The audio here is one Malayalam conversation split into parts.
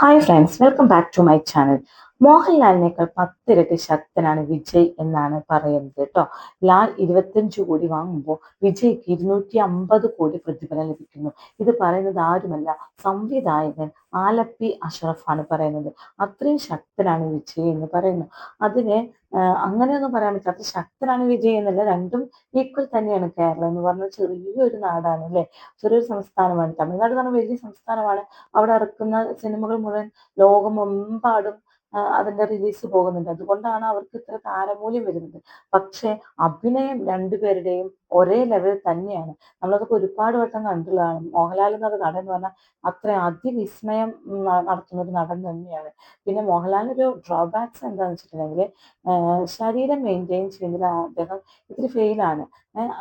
Hi friends welcome back to my channel മോഹൻലാലിനേക്കാൾ പത്തിരട്ടി ശക്തനാണ് വിജയ് എന്നാണ് പറയുന്നത് കേട്ടോ. ലാൽ ഇരുപത്തഞ്ച് കോടി വാങ്ങുമ്പോൾ വിജയ്ക്ക് ഇരുന്നൂറ്റി അമ്പത് കോടി പ്രതിഫലം ലഭിക്കുന്നു. ഇത് പറയുന്നത് ആരുമല്ല സംവിധായകൻ ആലപ്പി അഷറഫാണ് പറയുന്നത്. അത്രയും ശക്തനാണ് വിജയ് എന്ന് പറയുന്നു. അതിന് അങ്ങനെയൊന്നും പറയാൻ പറ്റില്ല. അത്ര ശക്തനാണ് വിജയ് എന്നല്ല രണ്ടും ഈക്വൽ തന്നെയാണ് കേരളം എന്ന് പറഞ്ഞാൽ ചെറിയൊരു നാടാണ് അല്ലെ? ചെറിയൊരു സംസ്ഥാനമാണ്. തമിഴ്നാട് എന്ന് പറഞ്ഞാൽ വലിയ സംസ്ഥാനമാണ്. അവിടെ ഇറക്കുന്ന സിനിമകൾ മുഴുവൻ ലോകമെമ്പാടും അതിന്റെ റിലീസ് പോകുന്നുണ്ട്. അതുകൊണ്ടാണ് അവർക്ക് ഇത്ര താരമൂല്യം വരുന്നത്. പക്ഷെ അഭിനയം രണ്ടുപേരുടെയും ഒരേ ലെവൽ തന്നെയാണ്. നമ്മളതൊക്കെ ഒരുപാട് വട്ടം കണ്ടുള്ളതാണ്. മോഹൻലാൽ എന്നത് നടൻ എന്ന് പറഞ്ഞാൽ അത്ര അതിവിസ്മയം നടത്തുന്ന ഒരു നടൻ തന്നെയാണ്. പിന്നെ മോഹൻലാലിന് ഒരു ഡ്രോബാക്സ് എന്താണെന്ന് വെച്ചിട്ടുണ്ടെങ്കിൽ ശരീരം മെയിന്റെയിൻ ചെയ്യുന്നതിൽ അദ്ദേഹം ഇത്തിരി ഫെയിലാണ്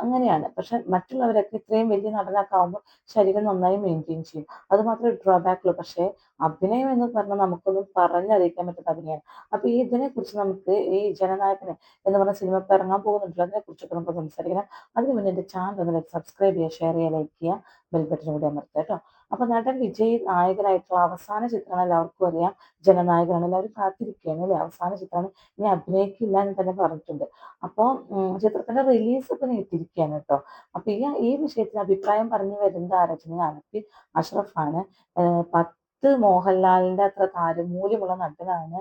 അങ്ങനെയാണ്. പക്ഷെ മറ്റുള്ളവരൊക്കെ ഇത്രയും വലിയ നടനൊക്കെ ആകുമ്പോൾ ശരീരം നന്നായി മെയിന്റെയിൻ ചെയ്യും. അത് മാത്രമേ ഡ്രോബാക്ക് ഉള്ളൂ. പക്ഷേ അഭിനയം എന്ന് പറഞ്ഞാൽ നമുക്കൊന്നും പറഞ്ഞറിയിക്കാൻ പറ്റാത്ത അഭിനയം അപ്പൊ ഈ ഇതിനെ കുറിച്ച് നമുക്ക് ഈ ജനനായകനെ എന്ന് പറഞ്ഞ സിനിമ ഇറങ്ങാൻ പോകുന്നുണ്ടല്ലോ അതിനെ കുറിച്ചൊക്കെ നമുക്ക് സംസാരിക്കണം അതിന് മുന്നേ എന്റെ ചാനൽ ഒന്ന് സബ്സ്ക്രൈബ് ചെയ്യുക ഷെയർ ചെയ്യുക ലൈക്ക് ചെയ്യുക ബെൽ ബട്ടൺ കൂടി അമർത്തുക കേട്ടോ അപ്പൊ നടൻ വിജയ് നായകനായിട്ടുള്ള അവസാന ചിത്രമാണ് എല്ലാവർക്കും അറിയാം. ജനനായകനാണ് എല്ലാവരും കാത്തിരിക്കുകയാണ് അല്ലേ? അവസാന ചിത്രമാണ്. ഇനി അഭിനയിക്കില്ല എന്ന് തന്നെ പറഞ്ഞിട്ടുണ്ട്. അപ്പോൾ ചിത്രത്തിന്റെ റിലീസ് ഇപ്പൊ നീട്ടിയിരിക്കുകയാണ് കേട്ടോ അപ്പോൾ ഈ ഈ വിഷയത്തിൽ അഭിപ്രായം പറഞ്ഞു വരുന്നത് ആരാച്ചെങ്കിൽ അനപ്പി അഷ്റഫാണ്. പത്ത് മോഹൻലാലിന്റെ അത്ര താരമൂല്യമുള്ള നടനാണ്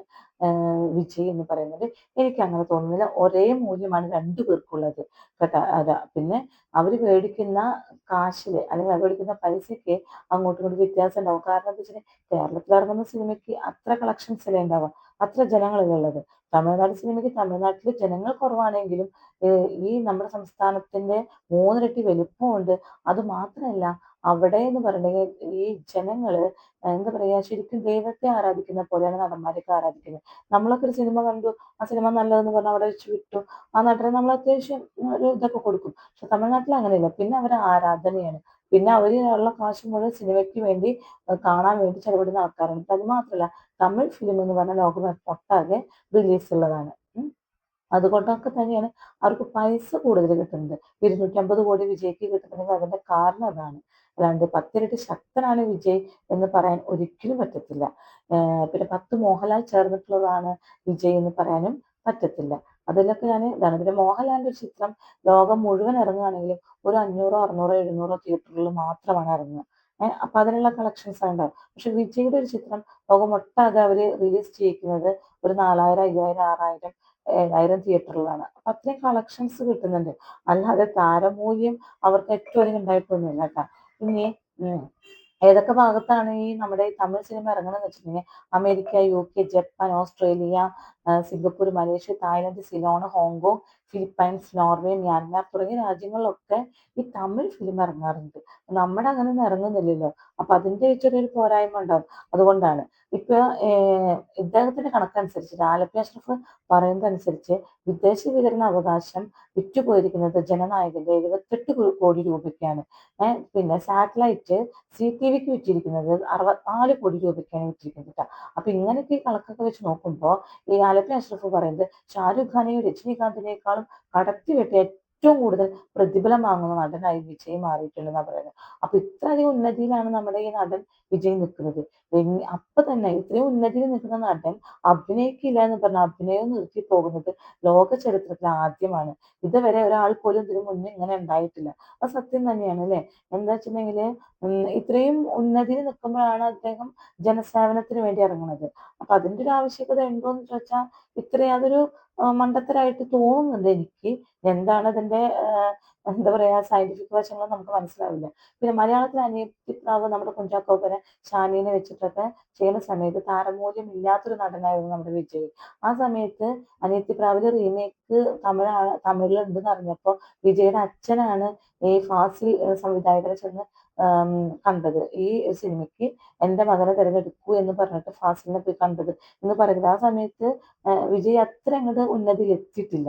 വിജയ് എന്ന് പറയുന്നത്. എനിക്ക് അങ്ങനെ തോന്നുന്നില്ല. ഒരേ മൂല്യമാണ് രണ്ടു പേർക്കുള്ളത്. അതാ പിന്നെ അവർ മേടിക്കുന്ന കാശിൽ അല്ലെങ്കിൽ അവർ മേടിക്കുന്ന പൈസയ്ക്ക് അങ്ങോട്ടും ഇങ്ങോട്ടും വ്യത്യാസം ഉണ്ടാവും കാരണം എന്താ വെച്ചാൽ കേരളത്തിൽ ഇറങ്ങുന്ന സിനിമയ്ക്ക് അത്ര കളക്ഷൻസ് അല്ലേ ഉണ്ടാവുക? അത്ര ജനങ്ങളിലുള്ളത് തമിഴ്നാട് സിനിമയ്ക്ക് തമിഴ്നാട്ടിലെ ജനങ്ങൾ കുറവാണെങ്കിലും ഈ നമ്മുടെ സംസ്ഥാനത്തിന്റെ മൂന്നിരട്ടി വലിപ്പമുണ്ട്. അത് മാത്രമല്ല അവിടെ എന്ന് പറഞ്ഞിട്ടുണ്ടെങ്കിൽ ഈ ജനങ്ങൾ എന്താ പറയാ ശരിക്കും ദൈവത്തെ ആരാധിക്കുന്ന പോലെയാണ് നടന്മാരൊക്കെ ആരാധിക്കുന്നത്. നമ്മളൊക്കെ ഒരു സിനിമ കണ്ടു ആ സിനിമ നല്ലതെന്ന് പറഞ്ഞാൽ അവിടെ വെച്ച് വിട്ടു ആ നടനെ നമ്മൾ അത്യാവശ്യം ഒരു ഇതൊക്കെ കൊടുക്കും. പക്ഷെ തമിഴ്നാട്ടിൽ അങ്ങനെയല്ല. പിന്നെ അവർ ആരാധനയാണ്. പിന്നെ അവർ ഉള്ള കാശ് മുഴുവൻ സിനിമയ്ക്ക് വേണ്ടി കാണാൻ വേണ്ടി ചെലവിടുന്ന ആൾക്കാരുണ്ട് അത് മാത്രമല്ല തമിഴ് ഫിലിം എന്ന് പറഞ്ഞാൽ ലോകമൊട്ടാകെ റിലീസ് ഉള്ളതാണ്. അതുകൊണ്ടൊക്കെ തന്നെയാണ് അവർക്ക് പൈസ കൂടുതൽ കിട്ടുന്നത്. ഇരുന്നൂറ്റി അമ്പത് കോടി വിജയിക്ക് കിട്ടുന്നുണ്ടെങ്കിൽ അതിന്റെ കാരണം അതാണ്. അല്ലാണ്ട് പത്തിരട്ടി ശക്തനാണ് വിജയ് എന്ന് പറയാൻ ഒരിക്കലും പറ്റത്തില്ല. പിന്നെ പത്ത് മോഹൻലാൽ ചേർന്നിട്ടുള്ളതാണ് വിജയ് എന്ന് പറയാനും പറ്റത്തില്ല. അതിലൊക്കെ ഞാൻ ഇതാണ്. പിന്നെ മോഹൻലാലിന്റെ ചിത്രം ലോകം മുഴുവൻ ഇറങ്ങുകയാണെങ്കിലും ഒരു അഞ്ഞൂറോ അറുന്നൂറോ എഴുന്നൂറോ തിയേറ്ററുകളിൽ മാത്രമാണ് ഇറങ്ങുക. ഏഹ് അപ്പൊ അതിനുള്ള കളക്ഷൻസ് ഉണ്ടാവും പക്ഷെ വിജയുടെ ഒരു ചിത്രം ലോകം ഒട്ടാകെ അവർ റിലീസ് ചെയ്യിക്കുന്നത് ഒരു നാലായിരം അയ്യായിരം ആറായിരം ഏഴായിരം തിയേറ്ററിലാണ് അപ്പൊ അത്രയും കളക്ഷൻസ് കിട്ടുന്നുണ്ട്. അല്ലാതെ താരമൂല്യം അവർക്ക് ഏറ്റവും അധികം ഉണ്ടായിട്ടൊന്നുമില്ല കേട്ടോ. ഇനി ഏതൊക്കെ ഭാഗത്താണ് ഈ നമ്മുടെ തമിഴ് സിനിമ ഇറങ്ങണമെന്ന് വെച്ചിട്ടുണ്ടെങ്കിൽ America U K Japan Australia Singapore Malaysia Thailand Ceylon Hong Kong Philippines Norway Myanmar തുടങ്ങിയ രാജ്യങ്ങളിലൊക്കെ ഈ തമിഴ് ഫിലിം ഇറങ്ങാറുണ്ട്. നമ്മുടെ അങ്ങനെ ഒന്നും ഇറങ്ങുന്നില്ലല്ലോ. അപ്പൊ അതിന്റെ ചെറിയൊരു പോരായ്മ ഉണ്ടാവും. അതുകൊണ്ടാണ്. ഇപ്പൊ ഇദ്ദേഹത്തിന്റെ കണക്കനുസരിച്ച് ആലപ്പി അഷ്റഫ് പറയുന്നതനുസരിച്ച് വിദേശ വിതരണ അവകാശം വിറ്റുപോയിരിക്കുന്നത് ജനനായകന്റെ എഴുപത്തെട്ട് കോടി രൂപയ്ക്കാണ്. പിന്നെ സാറ്റലൈറ്റ് സി ടി വിക്ക് വിറ്റിരിക്കുന്നത് അറുപത്തിനാല് കോടി രൂപയ്ക്കാണ് വിറ്റിരിക്കുന്നത് അപ്പൊ ഇങ്ങനെയൊക്കെ ഈ കണക്കൊക്കെ വെച്ച് നോക്കുമ്പോൾ ഈ ആലപ്പി അഷ്റഫ് പറയുന്നത് ഷാരൂഖ് ഖാനെയും രജനീകാന്തിനേക്കാളും കടത്തി വെട്ടിയ ഏറ്റവും കൂടുതൽ പ്രതിഫലം വാങ്ങുന്ന നടനായി വിജയ് മാറിയിട്ടുണ്ടെന്നാണ് പറയുന്നത് അപ്പൊ ഇത്രയധികം ഉന്നതിയിലാണ് നമ്മുടെ ഈ നടൻ വിജയ് നിൽക്കുന്നത് അപ്പൊ തന്നെ ഇത്രയും ഉന്നതിയിൽ നിൽക്കുന്ന നടൻ അഭിനയിക്കില്ല എന്ന് പറഞ്ഞ അഭിനയം നിർത്തി പോകുന്നത് ലോക ചരിത്രത്തിൽ ആദ്യമാണ്. ഇതുവരെ ഒരാൾ പോലും ഇതിനു മുന്നേ ഇങ്ങനെ ഉണ്ടായിട്ടില്ല. അത് സത്യം തന്നെയാണ് അല്ലെ? എന്താ വെച്ചിട്ടുണ്ടെങ്കിൽ ഇത്രയും ഉന്നതിയിൽ നിൽക്കുമ്പോഴാണ് അദ്ദേഹം ജനസേവനത്തിന് വേണ്ടി ഇറങ്ങുന്നത്. അപ്പൊ അതിന്റെ ഒരു ആവശ്യകത ഉണ്ടോ എന്ന് ചോദിച്ചാൽ ഇത്രയും അതൊരു മണ്ടത്തരായിട്ട് തോന്നുന്നുണ്ട് എനിക്ക്. എന്താണ് അതിന്റെ എന്താ പറയാ സയന്റിഫിക് വശങ്ങൾ നമുക്ക് മനസ്സിലാവില്ല. പിന്നെ മലയാളത്തിൽ അനിയത്തിപ്രാവ് നമ്മുടെ കുഞ്ചാക്കോപ്പനെ ഷാനീനെ വെച്ചിട്ടൊക്കെ ചെയ്യുന്ന സമയത്ത് താരമൂല്യം ഇല്ലാത്തൊരു നടനായിരുന്നു നമ്മുടെ വിജയ്. ആ സമയത്ത് അനിയത്തിപ്രാവിലെ റീമേക്ക് തമിഴാണ് തമിഴിലുണ്ടെന്ന് അറിഞ്ഞപ്പോൾ വിജയുടെ അച്ഛനാണ് ഈ ഫാസിൽ സംവിധായകനെ ചെന്ന് കണ്ടത്. ഈ സിനിമയ്ക്ക് എന്റെ മകനെ തിരഞ്ഞെടുക്കൂ എന്ന് പറഞ്ഞിട്ട് ഫാസിലിനെ പോയി കണ്ടത് എന്ന് പറയുന്നത്. ആ സമയത്ത് വിജയ് അത്ര അങ്ങോട്ട് ഉന്നതിയിൽ എത്തിയിട്ടില്ല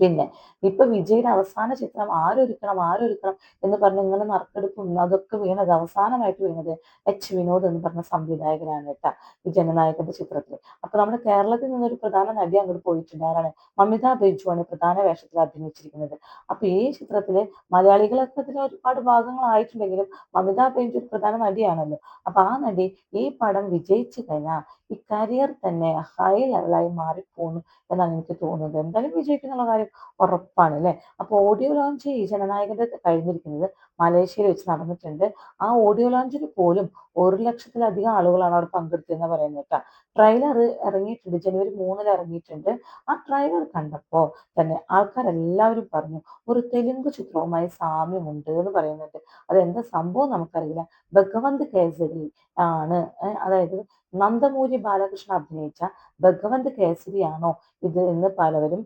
പിന്നെ ഇപ്പൊ വിജയുടെ അവസാന ചിത്രം ആരൊരുക്കണം ആരൊരുക്കണം എന്ന് പറഞ്ഞ് ഇങ്ങനെ നറുക്കെടുപ്പും അതൊക്കെ വീണത് അവസാനമായിട്ട് വീണത് എച്ച് വിനോദ് എന്ന് പറഞ്ഞ സംവിധായകനാണ് കേട്ടാ ഈ ജനനായകന്റെ ചിത്രത്തിൽ അപ്പൊ നമ്മുടെ കേരളത്തിൽ നിന്നൊരു പ്രധാന നടി അങ്ങോട്ട് പോയിട്ടുണ്ട്. ആരാണ്? മമിത ബൈജു ആണ് പ്രധാന വേഷത്തിൽ അഭിനയിച്ചിരിക്കുന്നത്. അപ്പൊ ഈ ചിത്രത്തിൽ മലയാളികളൊക്കെ അതിന് ഒരുപാട് ഭാഗങ്ങളായിട്ടുണ്ടെങ്കിലും മമിത ബൈജു ഒരു പ്രധാന നടിയാണല്ലോ. അപ്പൊ ആ നടി ഈ പടം വിജയിച്ചു കഴിഞ്ഞാൽ ഈ കരിയർ തന്നെ ഹൈ ലെവലായി മാറിപ്പോന്നു എന്നാണ് എനിക്ക് തോന്നുന്നത്. എന്തായാലും വിജയിക്കുന്നുള്ള കാര്യം ഉറപ്പാണ് അല്ലേ? അപ്പോൾ ഓഡിയോ ലോഞ്ച് ഈ ജനനായകന്റെ കഴിഞ്ഞിരിക്കുന്നത് മലേഷ്യയിൽ വെച്ച് നടന്നിട്ടുണ്ട്. ആ ഓഡിയോ ലോഞ്ചിൽ പോലും ഒരു ലക്ഷത്തിലധികം ആളുകളാണ് അവിടെ പങ്കെടുത്തതെന്ന് പറയുന്നത് കേട്ടോ. ട്രെയിലർ ഇറങ്ങിയിട്ടുണ്ട് ജനുവരി മൂന്നിൽ ഇറങ്ങിയിട്ടുണ്ട്. ആ ട്രെയിലർ കണ്ടപ്പോൾ തന്നെ ആൾക്കാരെല്ലാവരും പറഞ്ഞു ഒരു തെലുങ്ക് ചിത്രവുമായി സാമ്യമുണ്ട് എന്ന് പറയുന്നുണ്ട് അതെന്താ സംഭവം നമുക്കറിയില്ല. ഭഗവന്ത് കേസരി ആണ് അതായത് നന്ദമൂരി ബാലകൃഷ്ണ അഭിനയിച്ച ഭഗവന്ത് കേസരിയാണോ ഇത് എന്ന് പലവരും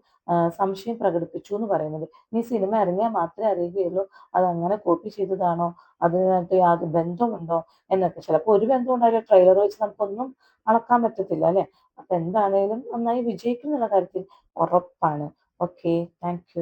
സംശയം പ്രകടിപ്പിച്ചു എന്ന് പറയുന്നത്. ഈ സിനിമ ഇറങ്ങിയാൽ മാത്രമേ അറിയുകയുള്ളൂ അത് അങ്ങനെ കോപ്പി ചെയ്തതാണോ അതിനായിട്ട് യാതൊരു ബന്ധമുണ്ടോ എന്നൊക്കെ. ചിലപ്പോൾ ഒരു ബന്ധം ഉണ്ടാവില്ല ട്രെയിലർ വെച്ച് നമുക്കൊന്നും അളക്കാൻ പറ്റത്തില്ല അല്ലെ? അപ്പൊ എന്താണേലും നന്നായി വിജയിക്കും എന്നുള്ള കാര്യത്തിൽ ഉറപ്പാണ്. Okay thank